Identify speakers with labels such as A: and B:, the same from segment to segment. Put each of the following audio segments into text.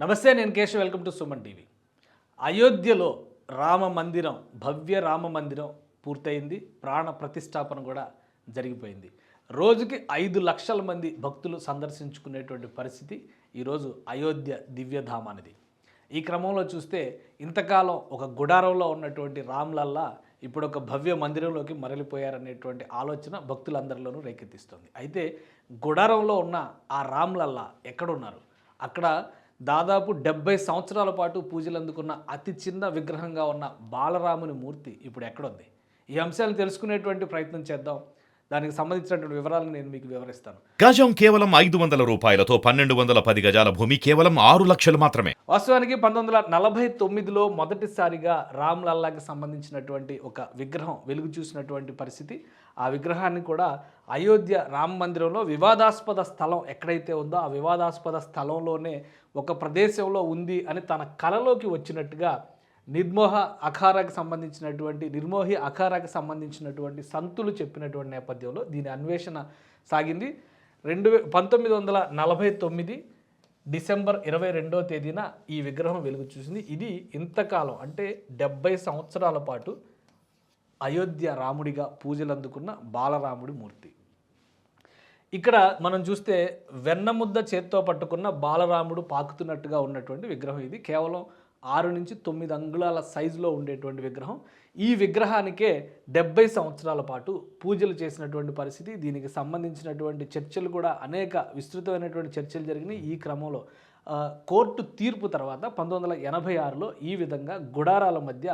A: నమస్తే నేను Keshav. Welcome to Suman TV. అయోధ్యలో రామ మందిరం భవ్య రామ మందిరం పూర్తయింది. ప్రాణ ప్రతిష్టాపన కూడా జరిగిపోయింది. రోజుకి ఐదు లక్షల మంది భక్తులు సందర్శించుకునేటువంటి పరిస్థితి ఈరోజు అయోధ్య దివ్యధామానిది. ఈ క్రమంలో చూస్తే ఇంతకాలం ఒక గుడారంలో ఉన్నటువంటి రామ్లల్లా ఇప్పుడు ఒక భవ్య మందిరంలోకి మరలిపోయారనేటువంటి ఆలోచన భక్తులందరిలోనూ రేకెత్తిస్తుంది. అయితే గుడారంలో ఉన్న ఆ రామ్లల్లా ఎక్కడున్నారు? అక్కడ దాదాపు డెబ్బై సంవత్సరాల పాటు పూజలు అందుకున్న అతి చిన్న విగ్రహంగా ఉన్న బాలరాముని మూర్తి ఇప్పుడు ఎక్కడుంది? ఈ అంశాలను తెలుసుకునేటువంటి ప్రయత్నం చేద్దాం. దానికి సంబంధించినటువంటి వివరాలను నేను మీకు వివరిస్తాను.
B: గజం కేవలం ఐదు వందల రూపాయలతో పన్నెండు వందల పది గజాల భూమి కేవలం ఆరు లక్షలు మాత్రమే.
A: వాస్తవానికి పంతొమ్మిది వందల నలభై తొమ్మిదిలో మొదటిసారిగా రామ్ లల్లాకి సంబంధించినటువంటి ఒక విగ్రహం వెలుగు చూసినటువంటి పరిస్థితి. ఆ విగ్రహాన్ని కూడా అయోధ్య రామ మందిరంలో వివాదాస్పద స్థలం ఎక్కడైతే ఉందో ఆ వివాదాస్పద స్థలంలోనే ఒక ప్రదేశంలో ఉంది అని తన కలలోకి వచ్చినట్టుగా నిర్మోహ అఖారాకి సంబంధించినటువంటి నిర్మోహి అఖారాకి సంబంధించినటువంటి సంతులు చెప్పినటువంటి నేపథ్యంలో దీని అన్వేషణ సాగింది. రెండు వే పంతొమ్మిది వందల నలభై తొమ్మిది డిసెంబర్ ఇరవై రెండో తేదీన ఈ విగ్రహం వెలుగు చూసింది. ఇది ఇంతకాలం అంటే డెబ్బై సంవత్సరాల పాటు అయోధ్య రాముడిగా పూజలందుకున్న బాలరాముడి మూర్తి. ఇక్కడ మనం చూస్తే వెన్నముద్ద చేత్తో పట్టుకున్న బాలరాముడు పాకుతున్నట్టుగా ఉన్నటువంటి విగ్రహం ఇది. కేవలం ఆరు నుంచి తొమ్మిది అంగుళాల సైజులో ఉండేటువంటి విగ్రహం. ఈ విగ్రహానికే డెబ్బై సంవత్సరాల పాటు పూజలు చేసినటువంటి పరిస్థితి. దీనికి సంబంధించినటువంటి చర్చలు కూడా అనేక విస్తృతమైనటువంటి చర్చలు జరిగినాయి ఈ క్రమంలో. కోర్టు తీర్పు తర్వాత పంతొమ్మిది వందల ఎనభై ఆరులో ఈ విధంగా గుడారాల మధ్య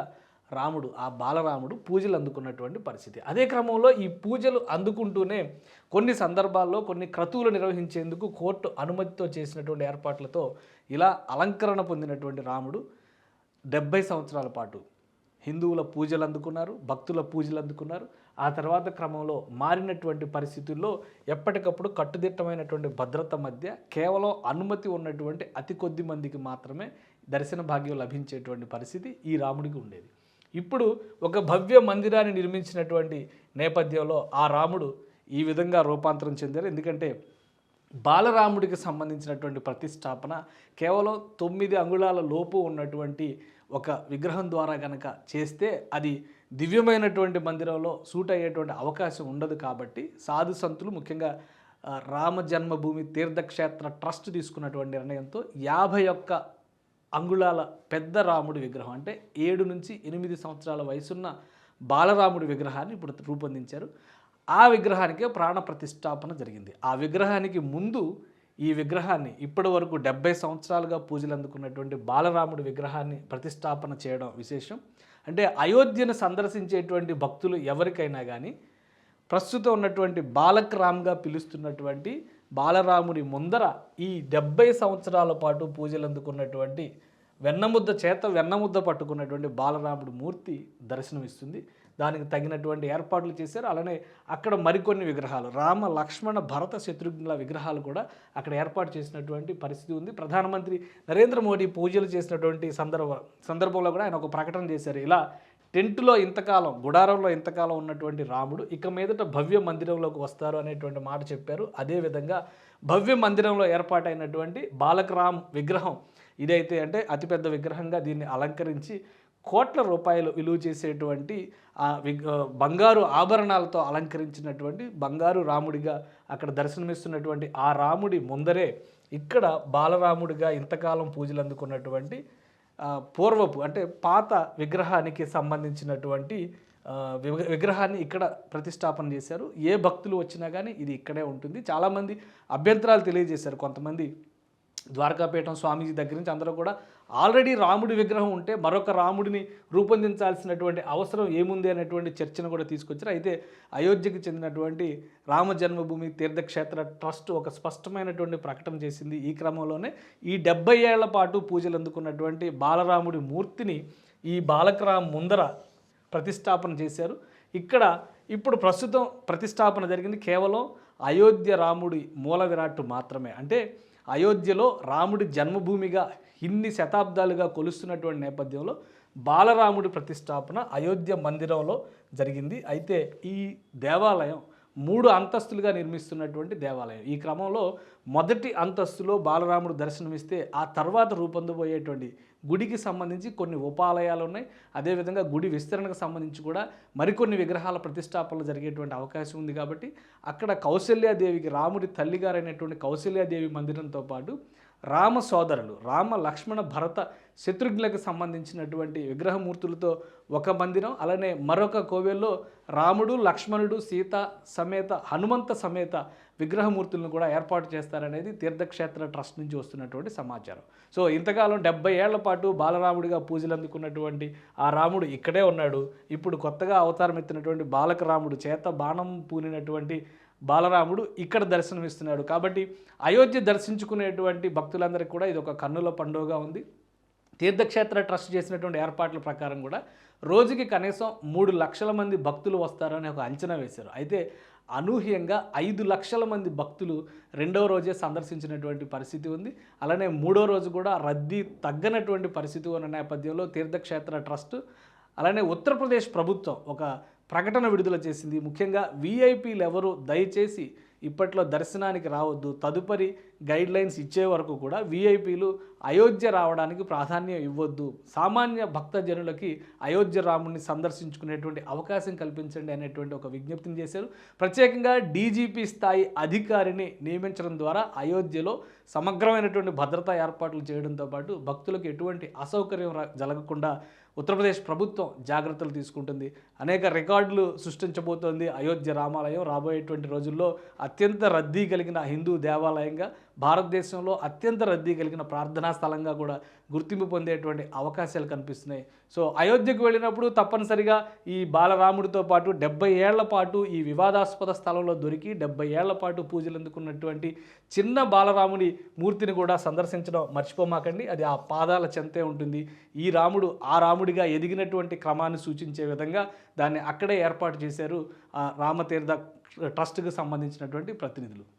A: రాముడు ఆ బాలరాముడు పూజలు అందుకున్నటువంటి పరిస్థితి. అదే క్రమంలో ఈ పూజలు అందుకుంటూనే కొన్ని సందర్భాల్లో కొన్ని క్రతువులు నిర్వహించేందుకు కోర్టు అనుమతితో చేసినటువంటి ఏర్పాట్లతో ఇలా అలంకరణ పొందినటువంటి రాముడు డెబ్బై సంవత్సరాల పాటు హిందువుల పూజలు అందుకున్నారు భక్తుల పూజలు అందుకున్నారు. ఆ తర్వాత క్రమంలో మారినటువంటి పరిస్థితుల్లో ఎప్పటికప్పుడు కట్టుదిట్టమైనటువంటి భద్రత మధ్య కేవలం అనుమతి ఉన్నటువంటి అతి కొద్ది మందికి మాత్రమే దర్శన భాగ్యం లభించేటువంటి పరిస్థితి ఈ రాముడికి ఉండేది. ఇప్పుడు ఒక భవ్య మందిరాన్ని నిర్మించినటువంటి నేపథ్యంలో ఆ రాముడు ఈ విధంగా రూపాంతరం చెందారు. ఎందుకంటే బాలరాముడికి సంబంధించినటువంటి ప్రతిష్టాపన కేవలం తొమ్మిది అంగుళాల లోపు ఉన్నటువంటి ఒక విగ్రహం ద్వారా కనుక చేస్తే అది దివ్యమైనటువంటి మందిరంలో సూట్ అయ్యేటువంటి అవకాశం ఉండదు కాబట్టి సాధు సంతులు ముఖ్యంగా రామ జన్మభూమి తీర్థక్షేత్ర ట్రస్ట్ తీసుకున్నటువంటి నిర్ణయంతో యాభై ఒక్క అంగుళాల పెద్ద రాముడి విగ్రహం. అంటే ఏడు నుంచి ఎనిమిది సంవత్సరాల వయసున్న బాలరాముడి విగ్రహాన్ని ఇప్పుడు రూపొందించారు. ఆ విగ్రహానికే ప్రాణ ప్రతిష్టాపన జరిగింది. ఆ విగ్రహానికి ముందు ఈ విగ్రహాన్ని ఇప్పటి వరకు డెబ్బై సంవత్సరాలుగా పూజలు అందుకున్నటువంటి బాలరాముడి విగ్రహాన్ని ప్రతిష్టాపన చేయడం విశేషం. అంటే అయోధ్యను సందర్శించేటువంటి భక్తులు ఎవరికైనా కానీ ప్రస్తుతం ఉన్నటువంటి బాలక్ రామ్గా పిలుస్తున్నటువంటి బాలరాముడి ముందర ఈ డెబ్బై సంవత్సరాల పాటు పూజలు అందుకున్నటువంటి వెన్నముద్ద చేత వెన్నముద్ద పట్టుకున్నటువంటి బాలరాముడి మూర్తి దర్శనమిస్తుంది. దానికి తగినటువంటి ఏర్పాట్లు చేశారు. అలానే అక్కడ మరికొన్ని విగ్రహాలు రామ లక్ష్మణ భరత శత్రుఘ్నుల విగ్రహాలు కూడా అక్కడ ఏర్పాటు చేసినటువంటి పరిస్థితి ఉంది. ప్రధానమంత్రి నరేంద్ర మోడీ పూజలు చేసినటువంటి సందర్భ సందర్భంలో కూడా ఆయన ఒక ప్రకటన చేశారు. ఇలా టెంట్లో ఇంతకాలం గుడారంలో ఇంతకాలం ఉన్నటువంటి రాముడు ఇక మీదట భవ్య మందిరంలోకి వస్తారు అనేటువంటి మాట చెప్పారు. అదేవిధంగా భవ్య మందిరంలో ఏర్పాటైనటువంటి బాలకరామ్ విగ్రహం ఇదైతే అంటే అతిపెద్ద విగ్రహంగా దీన్ని అలంకరించి కోట్ల రూపాయలు విలువ చేసేటువంటి ఆ బంగారు ఆభరణాలతో అలంకరించినటువంటి బంగారు రాముడిగా అక్కడ దర్శనమిస్తున్నటువంటి ఆ రాముడి ముందరే ఇక్కడ బాలరాముడిగా ఇంతకాలం పూజలు అందుకున్నటువంటి పూర్వపు అంటే పాత విగ్రహానికి సంబంధించినటువంటి విగ్రహాన్ని ఇక్కడ ప్రతిష్టాపన చేశారు. ఏ భక్తులు వచ్చినా కానీ ఇది ఇక్కడే ఉంటుంది. చాలామంది అభ్యంతరాలు తెలియజేశారు. కొంతమంది ద్వారకాపీఠం స్వామీజీ దగ్గర నుంచి అందరూ కూడా ఆల్రెడీ రాముడి విగ్రహం ఉంటే మరొక రాముడిని రూపొందించాల్సినటువంటి అవసరం ఏముంది అనేటువంటి చర్చను కూడా తీసుకొచ్చారు. అయితే అయోధ్యకు చెందినటువంటి రామ జన్మభూమి తీర్థక్షేత్ర ట్రస్ట్ ఒక స్పష్టమైనటువంటి ప్రకటన చేసింది. ఈ క్రమంలోనే ఈ డెబ్బై ఏళ్ళ పాటు పూజలు అందుకున్నటువంటి బాలరాముడి మూర్తిని ఈ బాలకరామ్ ముందర ప్రతిష్టాపన చేశారు. ఇక్కడ ఇప్పుడు ప్రస్తుతం ప్రతిష్టాపన జరిగింది. కేవలం అయోధ్య రాముడి మూల విరాట్టు మాత్రమే. అంటే అయోధ్యలో రాముడి జన్మభూమిగా ఇన్ని శతాబ్దాలుగా కొలుస్తున్నటువంటి నేపథ్యంలో బాలరాముడి ప్రతిష్టాపన అయోధ్య మందిరంలో జరిగింది. అయితే ఈ దేవాలయం మూడు అంతస్తులుగా నిర్మిస్తున్నటువంటి దేవాలయం. ఈ క్రమంలో మొదటి అంతస్తులో బాలరాముడు దర్శనమిస్తే ఆ తర్వాత రూపొందబోయేటువంటి గుడికి సంబంధించి కొన్ని ఉపాలయాలు ఉన్నాయి. అదేవిధంగా గుడి విస్తరణకు సంబంధించి కూడా మరికొన్ని విగ్రహాల ప్రతిష్టాపనలు జరిగేటువంటి అవకాశం ఉంది కాబట్టి అక్కడ కౌశల్యాదేవికి రాముడి తల్లిగారైనటువంటి కౌశల్యాదేవి మందిరంతో పాటు రామ సోదరులు రామ లక్ష్మణ భరత శత్రుఘ్నులకు సంబంధించినటువంటి విగ్రహమూర్తులతో ఒక మందిరం అలానే మరొక కోవెల్లో రాముడు లక్ష్మణుడు సీత సమేత హనుమంత సమేత విగ్రహమూర్తులను కూడా ఏర్పాటు చేస్తారనేది తీర్థక్షేత్ర ట్రస్ట్ నుంచి వస్తున్నటువంటి సమాచారం. సో ఇంతకాలం డెబ్బై ఏళ్ళ పాటు బాలరాముడిగా పూజలు అందుకున్నటువంటి ఆ రాముడు ఇక్కడే ఉన్నాడు. ఇప్పుడు కొత్తగా అవతారం ఎత్తినటువంటి బాలకరాముడు చేత బాణం పూనినటువంటి బాలరాముడు ఇక్కడ దర్శనమిస్తున్నాడు. కాబట్టి అయోధ్య దర్శించుకునేటువంటి భక్తులందరికీ కూడా ఇది ఒక కన్నుల పండుగగా ఉంది. తీర్థక్షేత్ర ట్రస్ట్ చేసినటువంటి ఏర్పాట్ల ప్రకారం కూడా రోజుకి కనీసం మూడు లక్షల మంది భక్తులు వస్తారని ఒక అంచనా వేశారు. అయితే అనూహ్యంగా ఐదు లక్షల మంది భక్తులు రెండవ రోజే సందర్శించినటువంటి పరిస్థితి ఉంది. అలానే మూడో రోజు కూడా రద్దీ తగ్గనటువంటి పరిస్థితి ఉన్న నేపథ్యంలో తీర్థక్షేత్ర ట్రస్ట్ అలానే ఉత్తరప్రదేశ్ ప్రభుత్వం ఒక ప్రకటన విడుదల చేసింది. ముఖ్యంగా వీఐపీలు ఎవరు? దయచేసి ఇప్పట్లో దర్శనానికి రావద్దు. తదుపరి గైడ్ లైన్స్ ఇచ్చే వరకు కూడా వీఐపీలు అయోధ్య రావడానికి ప్రాధాన్యం ఇవ్వద్దు. సామాన్య భక్తజనులకి అయోధ్య రాముడిని సందర్శించుకునేటువంటి అవకాశం కల్పించండి అనేటువంటి ఒక విజ్ఞప్తిని చేశారు. ప్రత్యేకంగా డీజీపీ స్థాయి అధికారిని నియమించడం ద్వారా అయోధ్యలో సమగ్రమైనటువంటి భద్రతా ఏర్పాట్లు చేయడంతో పాటు భక్తులకు ఎటువంటి అసౌకర్యం జరగకుండా ఉత్తరప్రదేశ్ ప్రభుత్వం జాగ్రత్తలు తీసుకుంటుంది. అనేక రికార్డులు సృష్టించబోతోంది అయోధ్య రామాలయం రాబోయేటువంటి రోజుల్లో అత్యంత రద్దీ కలిగిన హిందూ దేవాలయంగా భారతదేశంలో అత్యంత రద్దీ కలిగిన ప్రార్థనా స్థలంగా కూడా గుర్తింపు పొందేటువంటి అవకాశాలు కనిపిస్తున్నాయి. సో అయోధ్యకు వెళ్ళినప్పుడు తప్పనిసరిగా ఈ బాలరాముడితో పాటు డెబ్బై ఏళ్ళ పాటు ఈ వివాదాస్పద స్థలంలో దొరికి డెబ్బై ఏళ్ళ పాటు పూజలు అందుకున్నటువంటి చిన్న బాలరాముడి మూర్తిని కూడా సందర్శించడం మర్చిపోమాకండి. అది ఆ పాదాల చెంతే ఉంటుంది. ఈ రాముడు ఆ రాముడిగా ఎదిగినటువంటి క్రమాన్ని సూచించే విధంగా దాన్ని అక్కడే ఏర్పాటు చేశారు ఆ రామతీర్థ ట్రస్ట్కి సంబంధించినటువంటి ప్రతినిధులు.